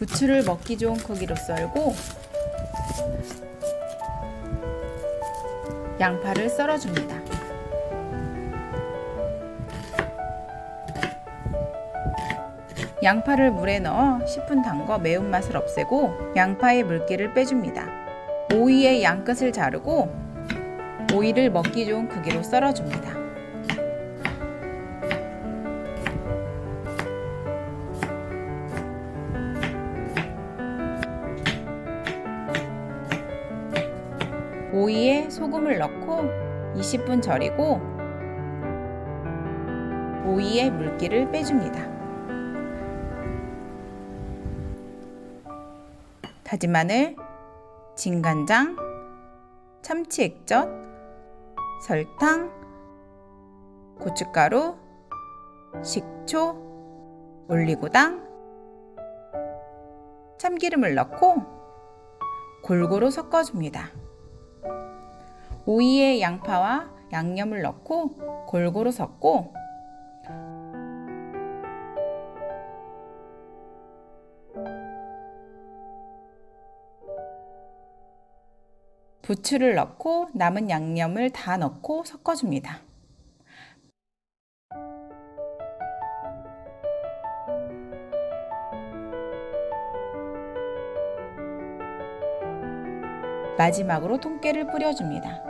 부추를 먹기 좋은 크기로 썰고 양파를 썰어줍니다. 양파를 물에 넣어 10분 담궈 매운맛을 없애고 양파의 물기를 빼줍니다. 오이의 양끝을 자르고 오이를 먹기 좋은 크기로 썰어줍니다. 오이에 소금을 넣고 20분 절이고 오이의 물기를 빼줍니다. 다진 마늘, 진간장, 참치 액젓, 설탕, 고춧가루, 식초, 올리고당, 참기름을 넣고 골고루 섞어줍니다. 오이에 양파와 양념을 넣고 골고루 섞고 부추를 넣고 남은 양념을 다 넣고 섞어줍니다. 마지막으로 통깨를 뿌려줍니다.